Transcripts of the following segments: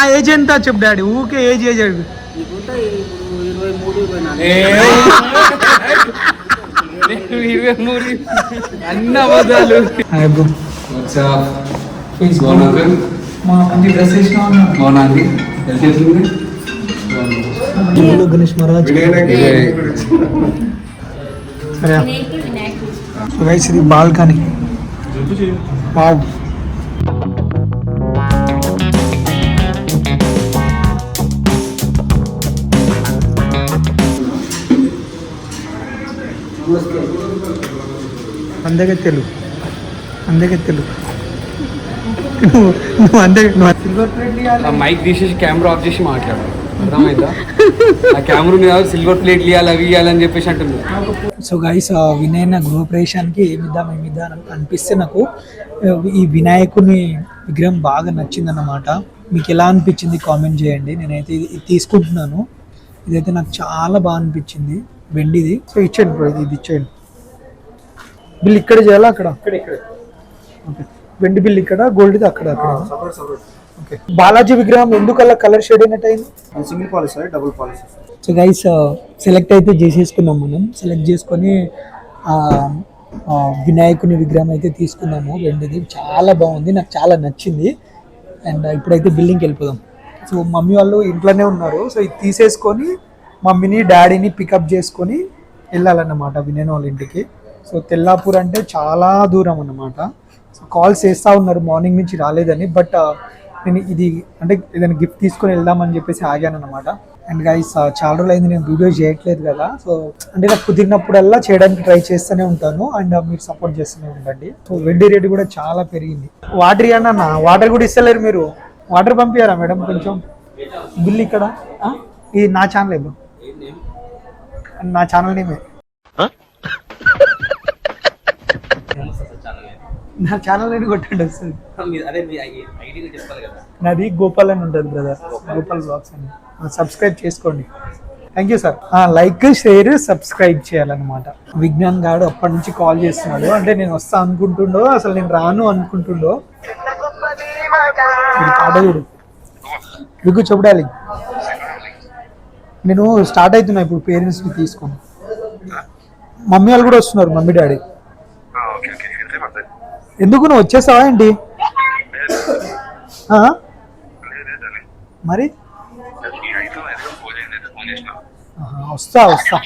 నా ఏజ్ ఎంత చెప్పు డాడీ ఊకే ఏజ్ ఏజ్ అడుగు. అన్న అబద్ధాలు మా మంచి డ్రెస్ వేసిన బాగున్నా అండి గణేష్ మహారాజ్ ఇది బాల్కనీ. వావ్. అందరికీ తెలుగు. అందరికీ తెలుగు. నువ్వు మైక్ తీసేసి కెమెరా ఆఫ్ చేసి మాట్లాడు. అర్థమైందా? ఆ కెమెరా సిల్వర్ ప్లేట్ ఇవ్వాలి అవి ఇవ్వాలని చెప్పేసి అంటుంది. సో గైస్ వినయ్ నా గృహప్రవేశానికి ఏమి ఇద్దాం ఏమి ఇద్దాం అని అనిపిస్తే నాకు ఈ వినాయకుని విగ్రహం బాగా నచ్చిందన్నమాట. మీకు ఎలా అనిపించింది? కామెంట్ చేయండి. నేనైతే ఇది ఇది తీసుకుంటున్నాను. ఇదైతే నాకు చాలా బాగా అనిపించింది. వెండిది. సో ఇచ్చేయండి బ్రో ఇది ఇచ్చేయండి. బిల్ ఇక్కడ చేయాలా అక్కడ? ఓకే. వెండి బిల్ ఇక్కడ గోల్డ్ది అక్కడ అక్కడ. ఓకే. బాలాజీ విగ్రహం ఎందుకల్లా కలర్ షేడ్ అయినట్టు అయింది? Single polish double polish so guys select అయితే చేసేసుకున్నాం మనం. సెలెక్ట్ చేసుకొని వినాయకుని విగ్రహం అయితే తీసుకున్నాము. వెండిది చాలా బాగుంది నాకు చాలా నచ్చింది. అండ్ ఇప్పుడైతే బిల్డింగ్కి వెళ్ళిపోదాం. సో మమ్మీ వాళ్ళు ఇంట్లోనే ఉన్నారు. సో ఇది తీసేసుకొని మమ్మీని డాడీని పికప్ చేసుకొని వెళ్ళాలన్నమాట వినయన్ వాళ్ళ ఇంటికి. సో తెల్లాపూర్ అంటే చాలా దూరం అన్నమాట. సో కాల్స్ చేస్తూ ఉన్నారు మార్నింగ్ నుంచి రాలేదని బట్ uh, నేను ఇది అంటే ఏదైనా గిఫ్ట్ తీసుకొని వెళ్దామని చెప్పేసి ఆగాను అనమాట అండ్ గైస్ చాలా రోజులు అయింది నేను వీడియో చేయట్లేదు కదా. సో అంటే నాకు కుదిరినప్పుడల్లా చేయడానికి ట్రై చేస్తూనే ఉంటాను అండ్ uh, మీరు సపోర్ట్ చేస్తూనే ఉండండి. సో వెండి రేట్ కూడా చాలా పెరిగింది. వాటర్ ఇవ్వండి అన్న వాటర్ కూడా ఇస్తలేరు మీరు. వాటర్ పంపించారా మేడం కొంచెం? బిల్ ఇక్కడ? ఇది నా ఛానల్ నా ఛానల్ నేమే నా ఛానల్ నేను కొట్టండి వస్తుంది. నాది గోపాల్ అని ఉంటుంది బ్రదర్ గోపాల్ బ్లాగ్స్ అని. సబ్స్క్రైబ్ చేసుకోండి. Thank you sir like share subscribe చేయాలన్నమాట. విజ్ఞాన్ గారు అప్పటి నుంచి కాల్ చేస్తున్నాడు. అంటే నేను వస్తా అనుకుంటుండో అసలు నేను రాను అనుకుంటుండో పాట చూడు చూడాలి నేను స్టార్ట్ అవుతున్నా ఇప్పుడు పేరెంట్స్ని తీసుకొని. మమ్మీ వాళ్ళు కూడా వస్తున్నారు మమ్మీ డాడీ. ఎందుకు నువ్వు వచ్చేసావా ఏంటి? మరి? వస్తా వస్తా.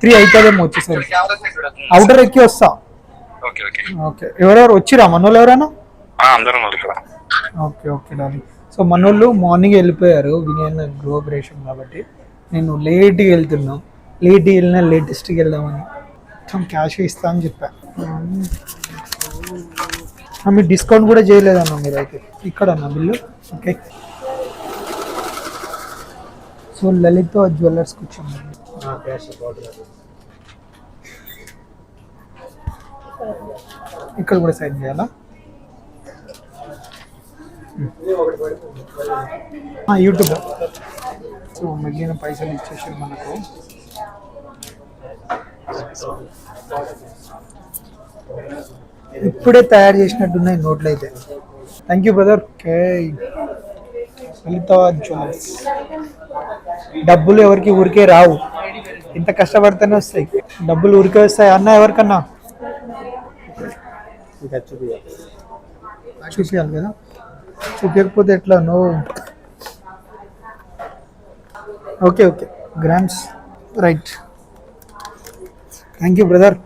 త్రీ అవుతుందేమో వచ్చేసరికి. అవుటర్ ఎక్కి వస్తా. Okay okay. ఓకే. ఎవరెవరు? వచ్చిరా? మనోళ్ళు ఎవరైనా? ఓకే ఓకే డాలి సో మనోళ్ళు మార్నింగ్ వెళ్ళిపోయారు. వినయన్ గృహప్రవేశం కాబట్టి. నేను లేట్గా వెళ్తున్నా. లేట్గా వెళ్ళినా లేటెస్ట్కి వెళ్దామని. మొత్తం క్యాష్ ఇస్తా అని చెప్పా. ఆ, మీరు డిస్కౌంట్ కూడా చేయలేదన్న మీరు అయితే. ఇక్కడ అన్న బిల్లు? ఓకే. సో లలిత జ్యువెలర్స్కి వచ్చాము ఇక్కడ కూడా సైన్ చేయాలా? యూట్యూబ్. సో మిగిలిన పైసలు ఇచ్చేసి మనకు. ఇప్పుడే తయారు చేసినట్టున్నాయి నోట్లు అయితే. Thank you brother okay Lalitha డబ్బులు ఎవరికి ఊరికే రావు. ఇంత కష్టపడితేనే వస్తాయి. డబ్బులు ఊరికే వస్తాయి అన్న ఎవరికన్నా? చూపించాలి కదా. ఉపయోగపోతే ఎట్లా? No okay okay grams right thank you brother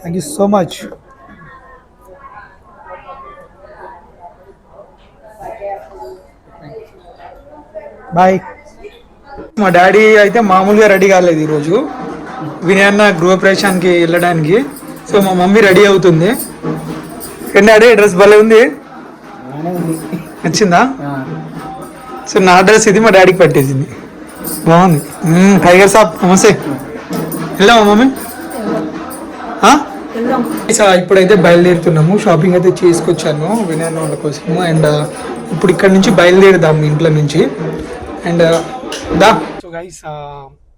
thank you so much bye మా డాడీ అయితే మామూలుగా రెడీ కాలేదు ఈరోజు. వినయన్న గృహప్రవేశానికి వెళ్ళడానికి. సో మా మమ్మీ రెడీ అవుతుంది. కానీ డాడీ డ్రెస్ భలే ఉంది. నచ్చిందా? సో నా డ్రెస్ ఇది మా డాడీకి పట్టేసింది. బాగుంది. టైగర్ సాబ్ నమస్తే. వెళ్దామా మమ్మీ? ఇప్పుడైతే బయలుదేరుతున్నాము. షాపింగ్ అయితే చేసుకొచ్చాను వినయన్ వాళ్ళ కోసము. అండ్ ఇప్పుడు ఇక్కడ నుంచి బయలుదేరుదాం ఇంట్లో నుంచి. And the. సో గైస్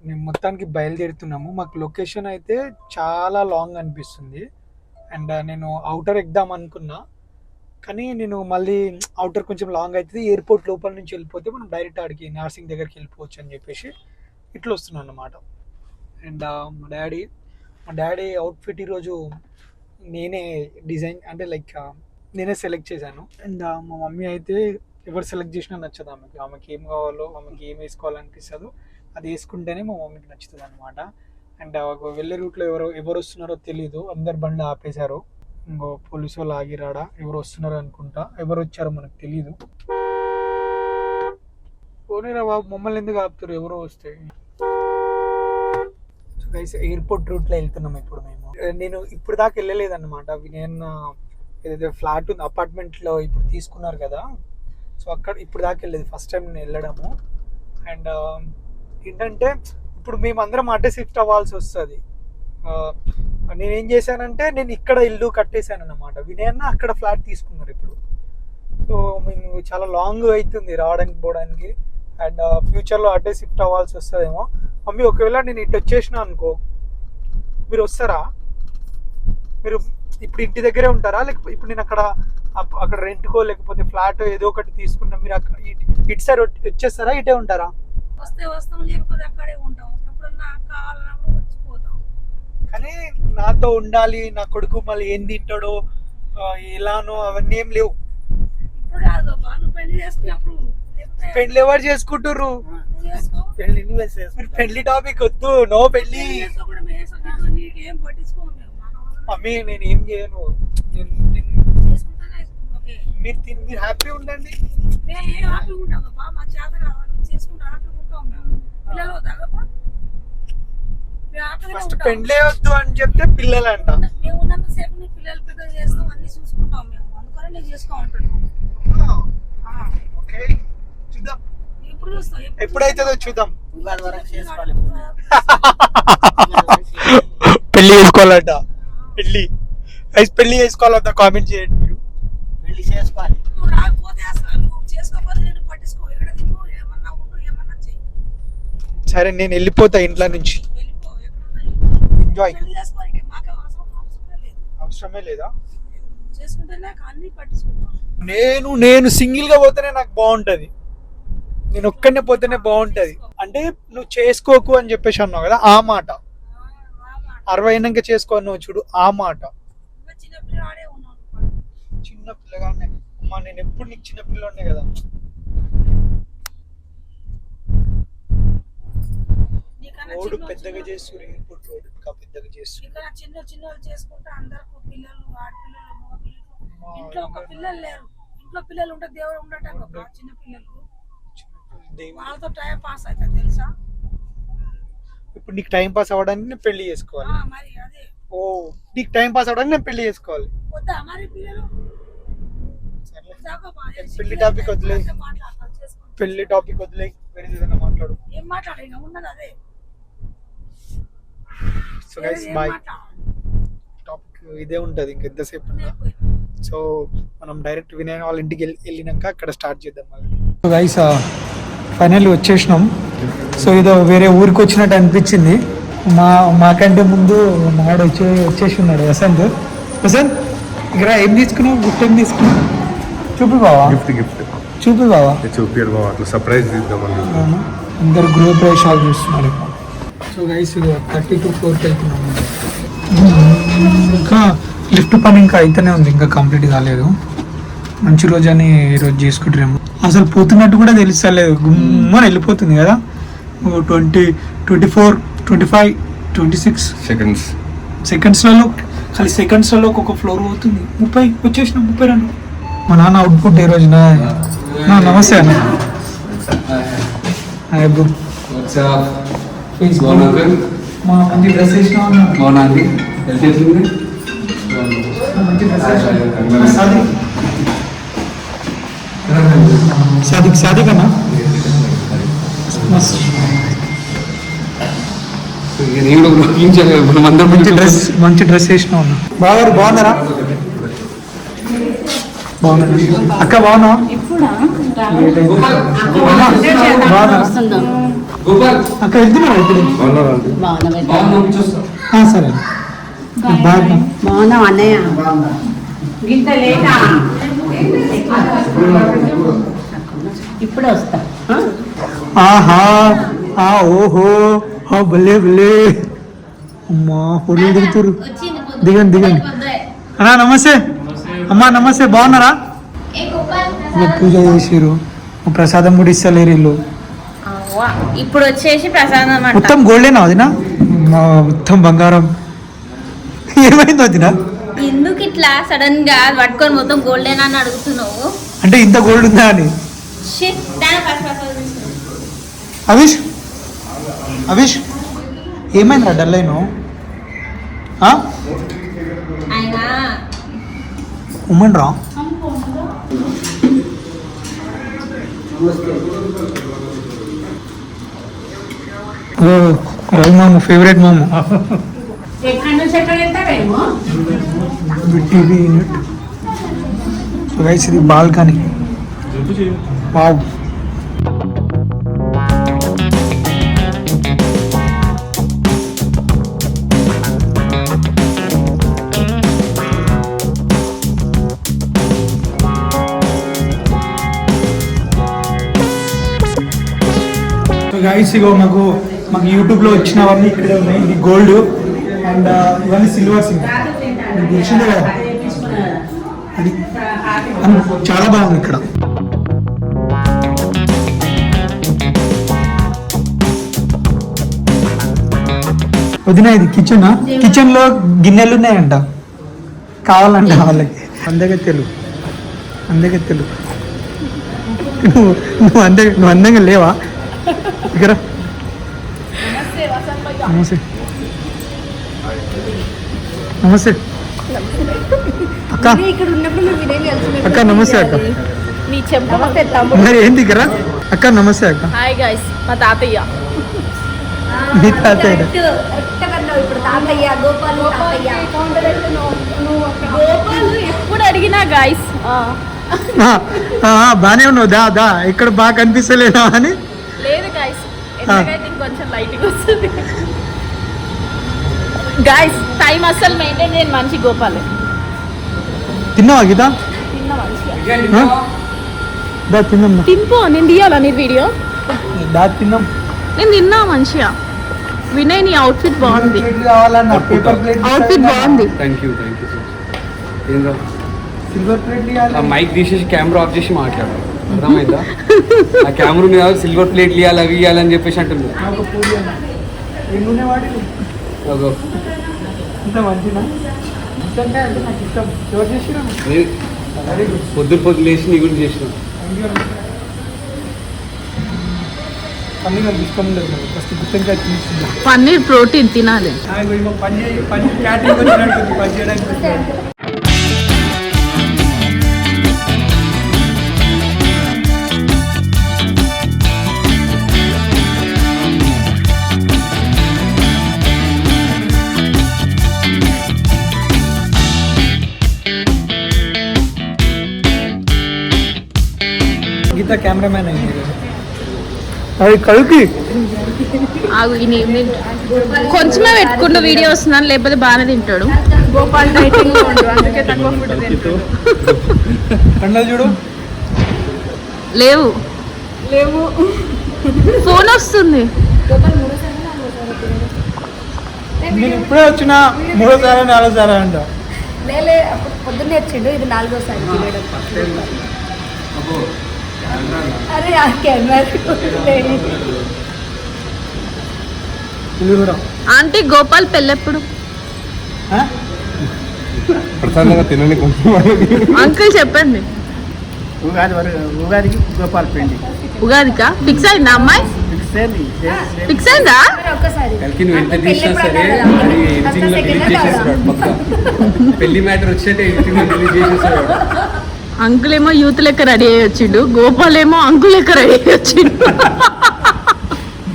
మేము మొత్తానికి బయలుదేరుతున్నాము. మాకు లొకేషన్ అయితే చాలా లాంగ్ అనిపిస్తుంది. అండ్ నేను అవుటర్ ఎక్కుదాం అనుకున్నా. కానీ నేను మళ్ళీ అవుటర్ కొంచెం లాంగ్ అవుతుంది ఎయిర్పోర్ట్ లోపల నుంచి వెళ్ళిపోతే మనం డైరెక్ట్ ఆడికి నర్సింగ్ దగ్గరికి వెళ్ళిపోవచ్చు అని చెప్పేసి ఇట్లా వస్తున్నాను అన్నమాట. అండ్ uh, మా డాడీ మా డాడీ అవుట్ఫిట్ ఈరోజు నేనే డిజైన్ అంటే లైక్ uh, నేనే సెలెక్ట్ చేశాను. అండ్ uh, మా మమ్మీ అయితే ఎవరు సెలెక్ట్ చేసినా నచ్చదు ఆమెకి. ఆమెకి ఏం కావాలో ఆమెకి ఏం వేసుకోవాలనిపిస్తుందో అది వేసుకుంటేనే మా మమ్మీకి నచ్చుతుంది అనమాట అండ్ వెళ్ళే రూట్లో ఎవరు ఎవరు వస్తున్నారో తెలియదు అందరు బండ్లు ఆపేశారు. ఇంకో పోలీసు వాళ్ళు ఆగిరాడా? ఎవరు వస్తున్నారు అనుకుంటా. ఎవరు వచ్చారో మనకు తెలియదు పోనీరా బాబు మమ్మల్ని ఎందుకు ఆపుతారు? ఎవరో వస్తే. గైస్ ఎయిర్పోర్ట్ రూట్లో వెళ్తున్నాం ఇప్పుడు మేము. నేను ఇప్పుడు దాకా వెళ్ళలేదు అనమాట నేను ఏదైతే ఫ్లాట్ ఉంది అపార్ట్మెంట్లో ఇప్పుడు తీసుకున్నారు కదా. సో అక్కడ ఇప్పుడు దాకా వెళ్ళేది ఫస్ట్ టైం నేను వెళ్ళడము. అండ్ uh, ఏంటంటే ఇప్పుడు మేము అందరం షిఫ్ట్ అవ్వాల్సి వస్తుంది. Uh, నేను ఏం చేశానంటే నేను ఇక్కడ ఇల్లు కట్టేశాను అనమాట వినయన్న అక్కడ ఫ్లాట్ తీసుకున్నారు ఇప్పుడు. సో మేము చాలా లాంగ్ అవుతుంది రావడానికి పోవడానికి. అండ్ ఫ్యూచర్లో అడ్డే షిఫ్ట్ అవ్వాల్సి వస్తుందేమో. మమ్మీ ఒకవేళ నేను ఇటు వచ్చేసిన అనుకో మీరు వస్తారా? మీరు ఇప్పుడు ఇంటి దగ్గరే ఉంటారా? లేకపోతే ఇప్పుడు నేను అక్కడ అక్కడ రెంట్కో లేకపోతే ఫ్లాట్ ఏదో ఒకటి తీసుకున్నా మీరు అక్కడ ఇటు- సైడ్ వచ్చేస్తారా? ఇటే ఉంటారా? వస్తే వస్తాం లేకపోతే అక్కడే ఉంటాం. ఎప్పుడన్నా కావాలన్నప్పుడు కానీ నాతో ఉండాలి నా కొడుకు మళ్ళీ ఏం తింటాడో ఎలానో అవన్నీ ఏం లేవు. పెళ్ళి ఎవరు చేసుకుంటుర్రు? నువ్వు చేసుకో. పెళ్ళి టాపిక్ వద్దు నో పెళ్ళి. మమ్మీ నేను ఏం చేయను. మీరు తిని మీరు హ్యాపీ ఉండండి. మేము ఏం హ్యాపీగా ఉంటాం బాబా మా చేత కావాలి మేము చేసుకుంటా ఉంటాం పిల్లలు ఫస్ట్ పెళ్ళే వద్దు అని చెప్తే పిల్లలంట. మేము ఉన్నంతసేపు నీ పిల్లలు చేస్తాం అన్ని చూసుకుంటాం మేము. అందుకనే నేను చేసుకో ఉంటున్నాం ఓకే చూద్దాం. ఇప్పుడు చూస్తాం ఎప్పుడు ఎప్పుడైతుందో చూద్దాం. ఇవాళ వరకు చేసుకోవాలి పెళ్ళి చేసుకోవాలంట. పెళ్ళి. గైస్ పెళ్ళి చేసుకోవాలంట కామెంట్ చేయండి మీరు. పెళ్ళి చేసుకోవాలి. నువ్వు రాకపోతే అసలు నువ్వు చేసుకోకపోతే నేను పట్టించుకో. ఎక్కడ తిను ఏమన్నా ఉండు ఏమన్నా చెయ్యి. సరే నేను వెళ్ళిపోతా ఇంట్లో నుంచి. ఎంజాయ్ అవసరమే లేదు. నేను నేను సింగిల్గా పోతేనే నాకు బాగుంటది. నేను ఒక్కడనే పోతేనే బాగుంటది. అంటే నువ్వు చేసుకోకు అని చెప్పేసి అన్నావు కదా ఆ మాట. అరవై అయినాక చేసుకో అన్నావు చూడు ఆ మాట. చిన్న పిల్లగానే అమ్మా నేను ఎప్పుడు నీకు చిన్న పిల్లనే కదా? రోడ్డు పెద్దగా చేస్తారు ఎయిర్పోర్ట్ రోడ్ ఇంకా పెద్దగా చేస్తారు నీకన్నా చిన్న చేసుకుంటే అందరికి పిల్లలు ఆడపిల్లలు మగ పిల్లలు ఇంట్లో ఒక పిల్లలు లేరు. ఇంట్లో పిల్లలు ఉంటే దేవుడు ఉండటం గొప్ప చిన్న పిల్లలు. వాళ్ళతో టైం పాస్ అవుతుంది తెలుసా? ఇప్పుడు నీకు టైం పాస్ అవ్వడానికి నేను పెళ్ళి చేసుకోవాలి. మరి అదే. ఓ నీకు టైం పాస్ అవ్వడానికి నేను పెళ్ళి చేసుకోవాలి. వద్దా మరి పిల్లలు? పెళ్ళి టాపిక్ వదిలే. పెళ్ళి టాపిక్ వదిలే వేరే ఏదైనా మాట్లాడు. ఏం మాట్లాడాలి ఇంకా ఉన్నది అదే. సో గైస్ బాయ్ మాట్లాడాలి? టాపిక్ ఇదే ఉంటది ఉన్నా అయిపోయింది. సో మనం డైరెక్ట్ వినయ్ వాళ్ళ ఇంటికి వెళ్ళి వెళ్ళినాక అక్కడ స్టార్ట్ చేద్దాం మళ్ళీ. సో గైస్ ఫైనల్లీ వచ్చేసినాం. సో ఏదో వేరే ఊరికి వచ్చినట్టు అనిపించింది. మా మాకంటే ముందు మావాడు వచ్చే వచ్చేసి ఉన్నాడు వసంత్ వసంత్ ఇక్కడ ఏం తీసుకున్నావు? గిఫ్ట్ ఏం తీసుకున్నావు? చూపి బావా. గిఫ్ట్ గిఫ్ట్ చూపి బావా. చూపించాడు బాబు అట్లా సర్ప్రైజ్ ఇద్దామని అవును. అందరు గృహ ప్రవేశాలు చూస్తున్నారు. ఇప్పుడు సో గైస్ థర్టీ టు ఫోర్కి వెళ్తున్నాము ఇంకా లిఫ్ట్ పని ఇంకా అయితేనే ఉంది ఇంకా కంప్లీట్ కాలేదు. మంచి రోజు అని ఈరోజు చేసుకుంటారేమో అసలు పోతున్నట్టు కూడా తెలుస్తలేదు గుమ్మని వెళ్ళిపోతుంది కదా. Twenty twenty four twenty five twenty six seconds సెకండ్స్లలో ఖాళీ సెకండ్స్లలో ఒక్కొక్క ఫ్లోర్ పోతుంది. ముప్పై వచ్చేసిన ముప్పై రెండు. మా నాన్న అవుట్పుట్ ఏ రోజున. నమస్తే అన్న. మా మంచి డ్రెస్ వేసినా అన్న బాగున్నా అండి హెల్త్ ఎట్లుంది మంచి డ్రెస్ వేసినా సాదిక్. సాదిక్ అన్న? మంచి డ్రెస్ మంచి డ్రెస్ వేసినా ఉన్నా బాగా బాగున్నారా? బాగున్నా అక్క బాగున్నా బాగున్నారా గోపాల్. వెళ్తున్నావు ఇప్పుడు? సరే. బాగున్నా. అన్నయ్య? గింత లేటా? ఇప్పుడే వస్తా. ఆహా ఆ ఓహో ఆ భలే భలే. అమ్మా దిగుతారు దిగండి దిగండి. అన్నా నమస్తే. అమ్మా నమస్తే. బాగున్నారా? పూజ చేసిరు ప్రసాదం కూడా ఇస్తలేరు వీళ్ళు. అవ్వా. ఇప్పుడు వచ్చేసి ప్రసాదం అన్నమాట మొత్తం గోల్డేనా వదినా? మొత్తం బంగారం. ఏమైంది వదినా? ఎందుకు ఇట్లా సడన్గా పట్టుకొని మొత్తం గోల్డెన్ అని అడుగుతున్నావు? అంటే ఇంత గోల్డ్ ఉందా అని. అవిష్? అవిష్? ఏమైందిరా డల్ అయినో? అయినా. ఉమ్మన్ రా రవి మామ ఫేవరెట్ మామ ఎక్కడి నుంచి ఎక్కడ వెళ్తావేమో టీవీ యూనిట్ సో గైస్ ఇది బాల్కనీ వావ్ సో గైస్ ఇగో మాకు మాకు యూట్యూబ్లో వచ్చినవన్నీ ఇక్కడే ఉన్నాయి. ఇది గోల్డ్ అండ్ uh, ఇవన్నీ సిల్వర్స్ మీకు తెలిసిందే కదా? అది చాలా బాగుంది ఇక్కడ. వదిన ఇది కిచెన్ కిచెన్లో గిన్నెలు ఉన్నాయంట. కావాలంట వాళ్ళకి. అందగా తెలుగు. అందగా తెలుగు. నువ్వు నువ్వు నువ్వు అందంగా లేవా? ఇక్కడ. నమస్తే. నమస్తే. అక్క. ఇక్కడ ఉన్నప్పుడు అక్క నమస్తే అక్క. నీ నమస్తే తమ్ముడు మరి ఏంటి ఇక్కడ? అక్క నమస్తే అక్క. హాయ్ గైస్ మా తాతయ్య. మీ తాతయ్య. ఇప్పుడు తాతయ్య గోపాల్ తాతయ్య గోపాల్ ఎప్పుడు అడిగినా గాయస్ బానే ఉన్నావు. దా దా ఇక్కడ బాగా కనిపిస్తలేదా అని? ఎందుకైతే ఇంకొంచెం లైటింగ్ వస్తుంది. గాయస్ టైం అస్సలు మెయింటైన్ చేయని మనిషి గోపాల్. తిన్నావా గీత? దా తిన్నాం. తింపో నేను తీయాలా నీ వీడియో దా తిన్నాం. నేను తిన్నా మంచిగా. వినయ్ నీ అవుట్ఫిట్ బాగుంది. ప్లేట్ కావాలన్నా పేపర్ ప్లేట్ అవుట్ఫిట్ బాగుంది. Thank you thank you much silver plate mic తీసేసి కెమెరా ఆఫ్ చేసి మాట్లాడు. అర్థమైందా? ఆ కెమెరా ఉంది కదా సిల్వర్ ప్లేట్లు ఇవ్వాలి అవి ఇవ్వాలని చెప్పేసి అంటుంది. పొద్దు పొద్దు లేచి నీ గురించి చేసిన. పన్నీర్ ప్రోటీన్ తినాలి. పని చేయ గీత కెమెరామ్యాన్ అయింది. అది కడుకి ఆగు ఈ నేమ్ కొంచెమే పెట్టుకుంటూ వీడియో వస్తున్నాను లేకపోతే బాగానే తింటాడు. గోపాల్ డైటింగ్ అందుకే తక్కువ ఫుడ్ తింటాడు. కండలు చూడు. లేవు. లేవు. ఫోన్ వస్తుంది. నేను ఇప్పుడే వచ్చిన మూడోసారి నాలుగోసారి అంట. లేలే అప్పుడు పొద్దున్నే వచ్చిండు ఇది నాలుగోసారి కెమెరా ఇది కూడా. ఆంటీ గోపాల్ పెళ్ళెప్పుడు? ప్రశాంతంగా తినని కొంచెం అంకుల్ చెప్పండి. ఉగాది వరకు ఉగాదికి గోపాల్ పిండి ఉగాదికా? ఫిక్స్ అయిందా అమ్మాయి? ఫిక్స్ అయింది. ఫిక్స్ అయిందా? కలికి నువ్వు ఎంత తీసినా సరే అది ఎడిటింగ్లో డిలీట్ పెళ్ళి మ్యాటర్ వచ్చినట్టే ఎడిటింగ్లో డిలీట్ చేసేస్తాడు అంకుల్ ఏమో యూత్ లెక్క రెడీ అయ్యి వచ్చిండు గోపాల్ ఏమో అంకుల్ లెక్క రెడీ అయ్యి వచ్చిండు.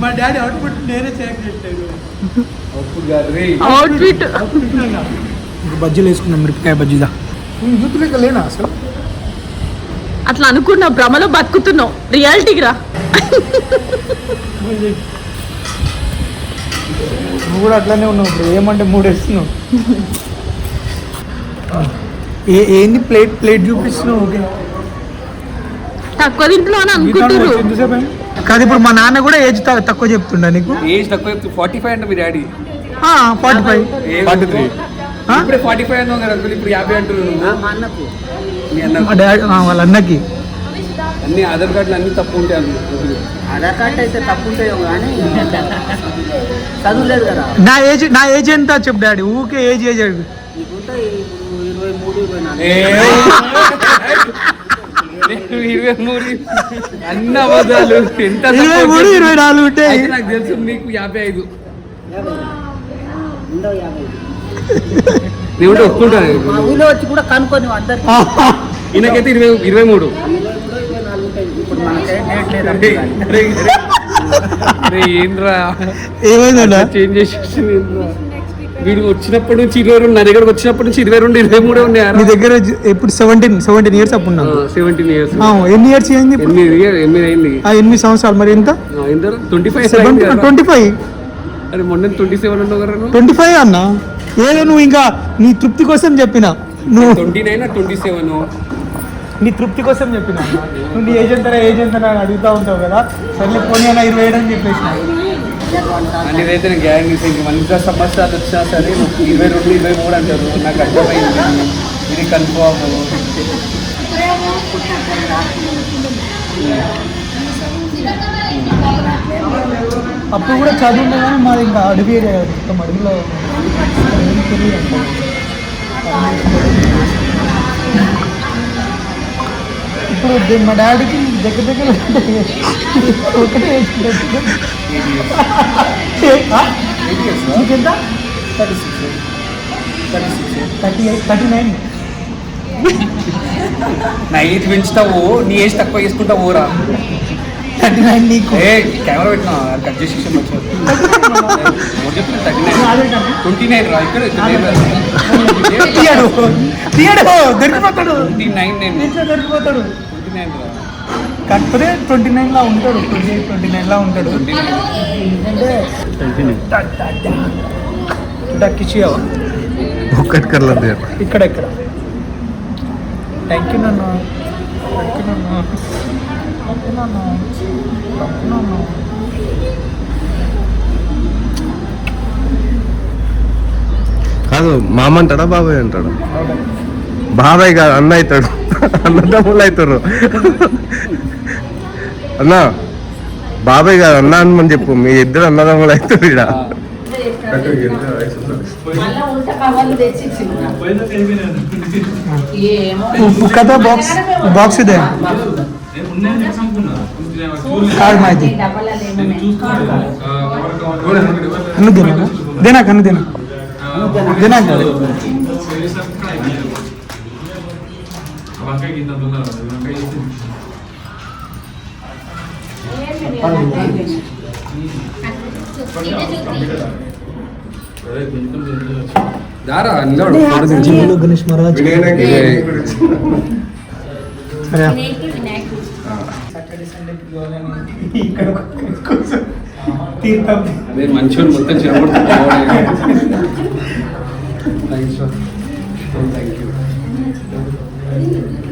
మా డాడీ అవుట్పుట్ నేనే చెక్ చేస్తాడు అప్పుడు కాదు రే అవుట్ఫిట్ బజ్జీలు వేసుకున్నాం మిరపకాయ బజ్జీదా యూత్ లెక్క లేనా అసలు? అట్లా అనుకున్న భ్రమలో బతుకుతున్నావు. రియాలిటీకి రా. నువ్వు కూడా అట్లానే ఉన్నావు ఏమంటే మూడు వేస్తున్నావు ఏ ఏంది ప్లేట్ ప్లేట్ చూపిస్తున్నావు? ఓకే. తక్కువ తింటున్నావు అని అనుకుంటున్నారు కాదు ఇప్పుడు మా నాన్న కూడా ఏజ్ తక్కువ చెప్తుండా నీకు? ఏజ్ తక్కువ ఫార్టీ ఫైవ్ అంటే మీ daddy. Forty five forty three ఇప్పుడే ఫార్టీ ఫైవ్ అన్నావు కదా ఇప్పుడు యాభై అంటున్నాను మా అన్నకు. మీ అన్న మా డాడీ వాళ్ళ అన్నకి. అన్ని ఆధార్ కార్డులు అన్ని తప్పు ఉంటాయి ఆధార్ కార్డు అయితే తప్పు ఉంటాయో కానీ చదువులేదు కదా. నా ఏజ్ నా ఏజ్ ఎంత? చెప్పు డాడీ. ఊకే ఏజ్ ఏజ్. ఇరవై మూడు ఇరవై నాలుగు. ఇరవై మూడు. అన్న అబద్ధాలు. ఎంత ఇరవై మూడు. ఇరవై నాలుగు ఉంటాయి అయితే నాకు తెలుసు నీకు యాభై ఐదు. కూడా ఒప్పుకుంటాను ఊళ్ళో వచ్చి కూడా కనుక్కొని అందరికి. ఈయనకైతే ఇరవై ఇరవై మూడు. ఏమైందన్నా? చేంజ్ చేసేసి వీడు వచ్చినప్పటి నుంచి ఇరవై రెండు నా దగ్గరకు వచ్చినప్పటి నుంచి ఇరవై రెండు ఇరవై మూడే ఉన్నాయి దగ్గర ఎప్పుడు సెవెంటీన్ సెవెంటీన్ ఇయర్స్ అప్పుడు సెవెంటీన్ ఇయర్స్ ఎన్ని ఇయర్స్ అయింది ఇప్పుడు? ఎనిమిది year- ఎనిమిది అయింది. ఎనిమిది సంవత్సరాలు మరి ఎంత? ట్వంటీ ఫైవ్ ట్వంటీ ఫైవ్ అరే మొన్న ట్వంటీ సెవెన్ ఉన్నావు కదా ట్వంటీ ఫైవ్ అన్న? ఏదో నువ్వు ఇంకా నీ తృప్తి కోసం చెప్పిన. నువ్వు ట్వంటీ నైన్ ట్వంటీ సెవెన్ నీ తృప్తి కోసం చెప్పిన. నువ్వు నీ ఏజ్ ఎంతరా ఏజ్ ఎంత అని అడుగుతా ఉంటావు కదా. సర్లే పోనీ అన్న ఇరవై ఏడు అని చెప్పేసిన. అనేదైతే నేను గ్యారంటీ ఇంక మంచిగా సంవత్సరాలు వచ్చినా సరే ఇరవై రెండు ఇరవై మూడు అంటారు. నాకు అర్థమైంది. ఇది కన్ఫామ్ అప్పుడు కూడా చదువుండే కానీ మాది ఇంకా అడవి ఏరియా మొత్తం అడవిలో తెలియదు ఇప్పుడు మా డాడీకి దగ్గర దగ్గర ఒకటే? నీకెంత thirty six thirty six thirty eight thirty nine. నా ఏజ్ పెంచుతావు నీ ఏజ్ తక్కువ చేసుకుంటావు ఊరా. థర్టీ నైన్ నీకు. ఏ కెమెరా పెట్టినా కట్ చేసి ట్వంటీ నైన్ రా ఇక్కడ తీయడు తీయడు దొరికిపోతాడు. ట్వంటీ నైన్ నేను. దొరికిపోతాడు. కాకపోతే ట్వంటీ నైన్ లా ఉంటాడు. ట్వంటీ ఎయిట్ ట్వంటీ నైన్ లా ఉంటాడు ఒక్కటి కర్లేదు ఇక్కడ ఇక్కడ. థ్యాంక్ యూ నన్ను. థ్యాంక్ యూ నన్ను. థ్యాంక్ యూ నన్ను. థ్యాంక్ యూ నన్ను. కాదు మామ అంటాడా బాబాయ్ అంటాడా? బాబాయ్ కాదు అన్న అవుతాడు. అన్నదమ్ములు అవుతారు. అన్న బాబాయ్ కాదు అన్న అని చెప్పు. మీ ఇద్దరు అన్నదమ్ములు అవుతారు ఇక్కడ కదా బాక్స్ బాక్స్ ఇదే. కాదు మాది. అన్ను తినా దేనా కన్ను తినా తినా కదా దారా నిలబడు ఫోటో దించు. జీవులు గణేష్ మహారాజ్ సరే ఇక్కడ తీర్థం అదే మంచోడు మొత్తం చిరపడుతుంది థ్యాంక్స్ థ్యాంక్ యూ believe.